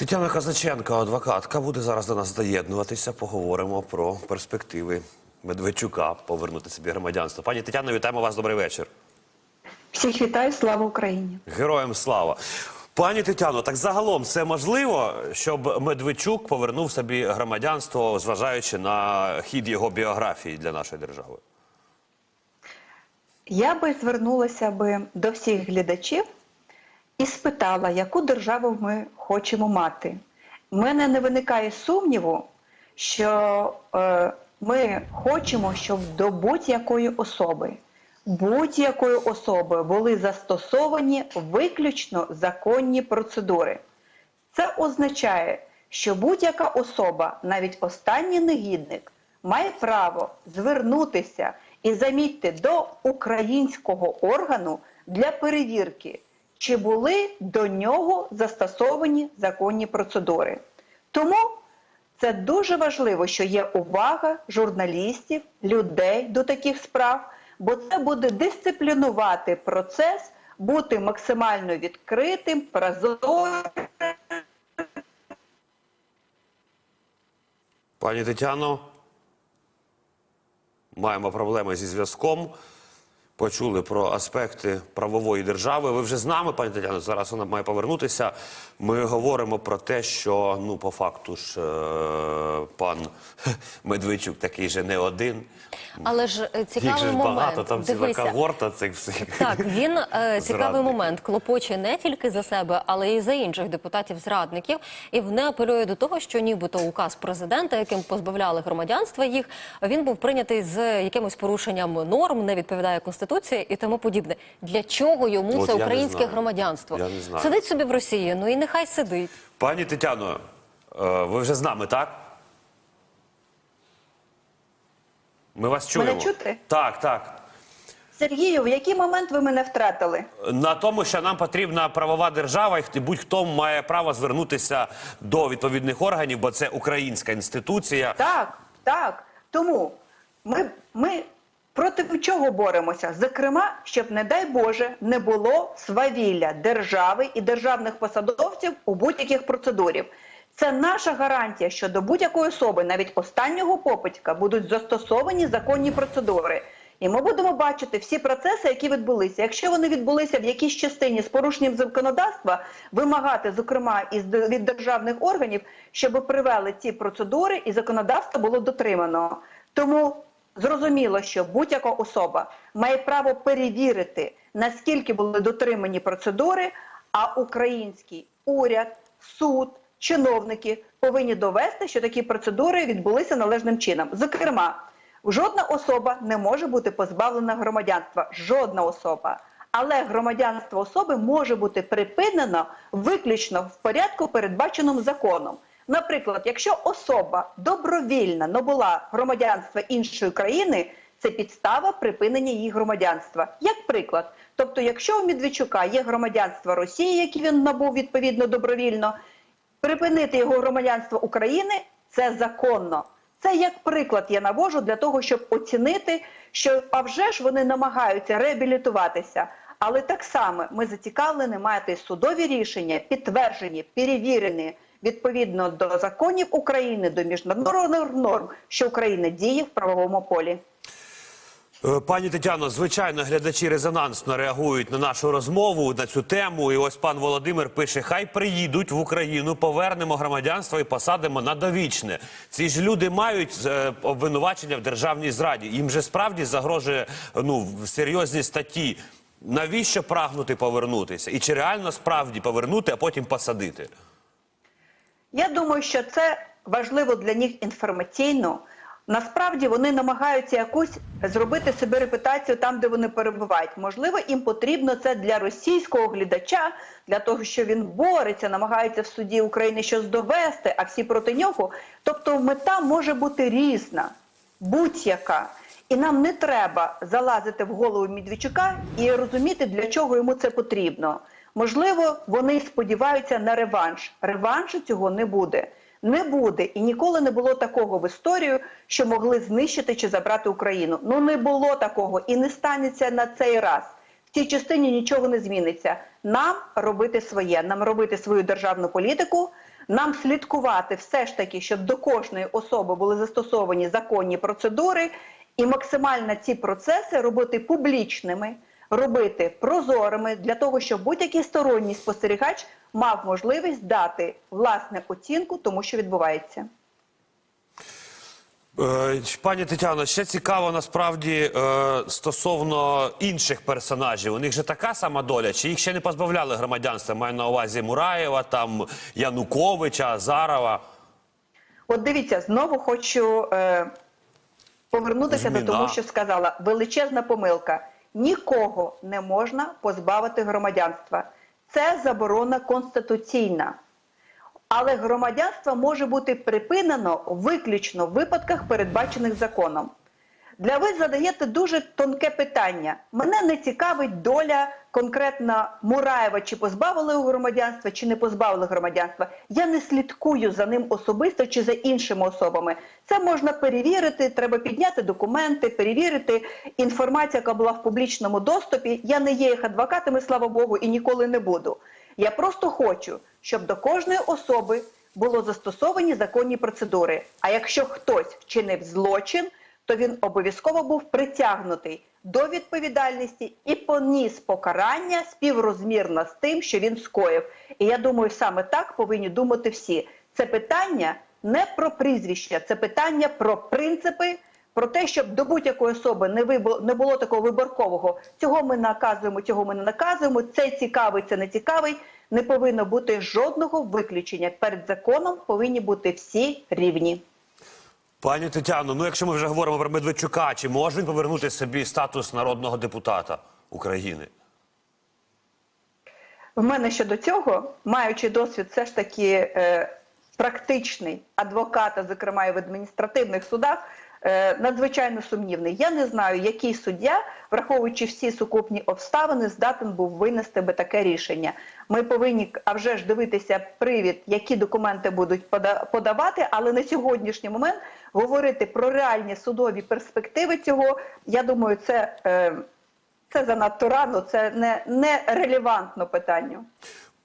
Тетяна Казаченко, адвокатка, буде зараз до нас доєднуватися. Поговоримо про перспективи Медведчука повернути собі громадянство. Пані Тетяно, вітаємо вас. Добрий вечір. Всіх вітаю, слава Україні! Героям слава. Пані Тетяно, так загалом це можливо, щоб Медведчук повернув собі громадянство, зважаючи на хід його біографії для нашої держави? Я би звернулася би до всіх глядачів і спитала, яку державу ми хочемо мати. У мене не виникає сумніву, що е, ми хочемо, щоб до будь-якої особи, будь-якої особи були застосовані виключно законні процедури. Це означає, що будь-яка особа, навіть останній негідник, має право звернутися і замітьте до українського органу для перевірки, чи були до нього застосовані законні процедури. Тому це дуже важливо, що є увага журналістів, людей до таких справ, бо це буде дисциплінувати процес, бути максимально відкритим, прозорим. Пані Тетяно, маємо проблеми зі зв'язком. Почули про аспекти правової держави. Ви вже з нами, пані Тетяно, зараз вона має повернутися. Ми говоримо про те, що ну по факту ж е, пан Медведчук такий же не один. Але ж е, Їх же ж момент. багато, там ціла когорта цих всіх. Так, він е, цікавий момент клопоче не тільки за себе, але й за інших депутатів-зрадників. І вони апелює до того, що нібито указ президента, яким позбавляли громадянства їх, він був прийнятий з якимось порушенням норм, не відповідає конституції і тому подібне. Для чого йому От це я не українське знаю. громадянство? Я не знаю. Сидить собі в Росії, ну і нехай сидить. Пані Тетяно, е, ви вже з нами, так? Ми вас чуємо. Мене чути? Так, так. Сергію, в який момент ви мене втратили? На тому, що нам потрібна правова держава, і хто- будь-хто має право звернутися до відповідних органів, бо це українська інституція. Так, так. Тому ми, ми проти чого боремося? Зокрема, щоб, не дай Боже, не було свавілля держави і державних посадовців у будь-яких процедурів. Це наша гарантія, що до будь-якої особи, навіть останнього попитька, будуть застосовані законні процедури. І ми будемо бачити всі процеси, які відбулися. Якщо вони відбулися в якійсь частині з порушенням законодавства, вимагати, зокрема, із від державних органів, щоб привели ці процедури і законодавство було дотримано. Тому зрозуміло, що будь-яка особа має право перевірити, наскільки були дотримані процедури, а український уряд, суд, чиновники повинні довести, що такі процедури відбулися належним чином. Зокрема, жодна особа не може бути позбавлена громадянства. Жодна особа. Але громадянство особи може бути припинено виключно в порядку, передбаченому законом. Наприклад, якщо особа добровільно набула громадянства іншої країни, це підстава припинення її громадянства. Як приклад, тобто, якщо у Медведчука є громадянство Росії, яке він набув відповідно добровільно, припинити його громадянство України це законно. Це як приклад я навожу для того, щоб оцінити, що а вже ж вони намагаються реабілітуватися. Але так само ми зацікавлені мати судові рішення, підтверджені, перевірені відповідно до законів України, до міжнародних норм, що Україна діє в правовому полі. Е, Пані Тетяно, звичайно, глядачі резонансно реагують на нашу розмову на цю тему. І ось пан Володимир пише: хай приїдуть в Україну, повернемо громадянство і посадимо на довічне. Ці ж люди мають е, обвинувачення в державній зраді. Їм же справді загрожує ну в серйозні статті. Навіщо прагнути повернутися? І чи реально справді повернути, а потім посадити? Я думаю, що це важливо для них інформаційно. Насправді вони намагаються якусь зробити собі репутацію там, де вони перебувають. Можливо, їм потрібно це для російського глядача, для того, що він бореться, намагається в суді України щось довести, а всі проти нього. Тобто, мета може бути різна, будь-яка. І нам не треба залазити в голову Медведчука і розуміти, для чого йому це потрібно. Можливо, вони сподіваються на реванш. Реваншу цього не буде. Не буде і ніколи не було такого в історію, що могли знищити чи забрати Україну. Ну не було такого і не станеться на цей раз. В цій частині нічого не зміниться. Нам робити своє, нам робити свою державну політику, нам слідкувати все ж таки, щоб до кожної особи були застосовані законні процедури, і максимально ці процеси робити публічними, робити прозорими для того, щоб будь-який сторонній спостерігач мав можливість дати власне оцінку тому, що відбувається. Е, Пані Тетяно, ще цікаво насправді е, стосовно інших персонажів. У них же така сама доля, чи їх ще не позбавляли громадянства? Маю на увазі Мураєва, там Януковича, Азарова. От дивіться, знову хочу е, повернутися Зміна. до того, що сказала. Величезна помилка. Нікого не можна позбавити громадянства. Це заборона конституційна. Але громадянство може бути припинено виключно в випадках, передбачених законом. Для ви задаєте дуже тонке питання. Мене не цікавить доля конкретно Мураєва, чи позбавили його громадянства, чи не позбавили громадянства. Я не слідкую за ним особисто чи за іншими особами. Це можна перевірити. Треба підняти документи, перевірити інформацію, яка була в публічному доступі. Я не є їх адвокатами, слава Богу, і ніколи не буду. Я просто хочу, щоб до кожної особи було застосовані законні процедури. А якщо хтось вчинив злочин, то він обов'язково був притягнутий до відповідальності і поніс покарання співрозмірно з тим, що він скоїв. І я думаю, саме так повинні думати всі. Це питання не про прізвища, це питання про принципи. Про те, щоб до будь-якої особи не вибу- не було такого виборкового, цього ми наказуємо, цього ми не наказуємо. Це цікавий, це не цікавий. Не повинно бути жодного виключення. Перед законом повинні бути всі рівні. Пані Тетяно, ну якщо ми вже говоримо про Медведчука, чи може він повернути собі статус народного депутата України? В мене щодо цього, маючи досвід, все ж таки е, практичний адвоката, зокрема і в адміністративних судах, надзвичайно сумнівний. Я не знаю, який суддя, враховуючи всі сукупні обставини, здатен був винести би таке рішення. Ми повинні а вже ж дивитися привід, які документи будуть пода- подавати, але на сьогоднішній момент говорити про реальні судові перспективи цього, я думаю, це. Е, це занадто рано, це не, не релевантно питанню.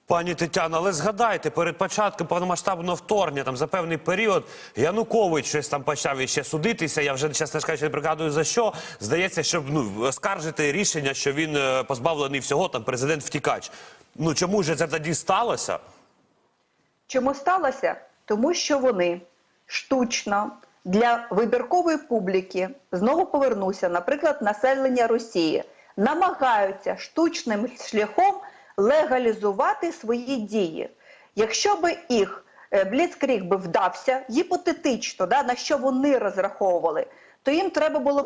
Пані Тетяно, але згадайте, перед початком повномасштабного вторгнення, там за певний період, Янукович щось там почав іще судитися. Я вже чесно кажучи, не пригадую за що. Здається, щоб ну скаржити рішення, що він е, позбавлений всього, там президент втікач. Ну чому ж це тоді сталося? Чому сталося? Тому що вони штучно для вибіркової публіки знову повернуся, наприклад, населення Росії, намагаються штучним шляхом легалізувати свої дії. Якщо би їх е, бліцкріг би вдався, гіпотетично, да, на що вони розраховували, то їм треба було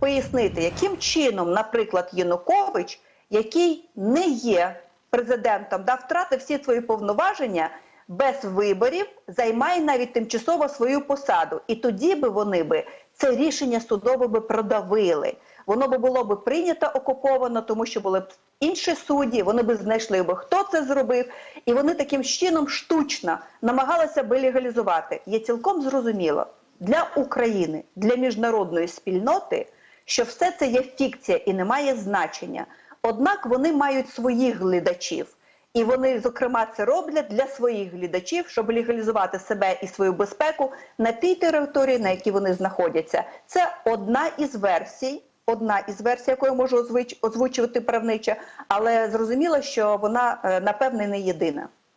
пояснити, яким чином, наприклад, Янукович, який не є президентом, да, втратив всі свої повноваження без виборів, займає навіть тимчасово свою посаду. І тоді би вони би це рішення судове би продавили. Воно би було б прийнято окуповано, тому що були б інші судді, вони б знайшли би, хто це зробив, і вони таким чином штучно намагалися би легалізувати. Є цілком зрозуміло для України, для міжнародної спільноти, що все це є фікція і не має значення. Однак вони мають своїх глядачів. І вони, зокрема, це роблять для своїх глядачів, щоб легалізувати себе і свою безпеку на тій території, на якій вони знаходяться. Це одна із версій, одна із версій, якою можу озвучувати правнича, але зрозуміло, що вона е, напевне не єдина.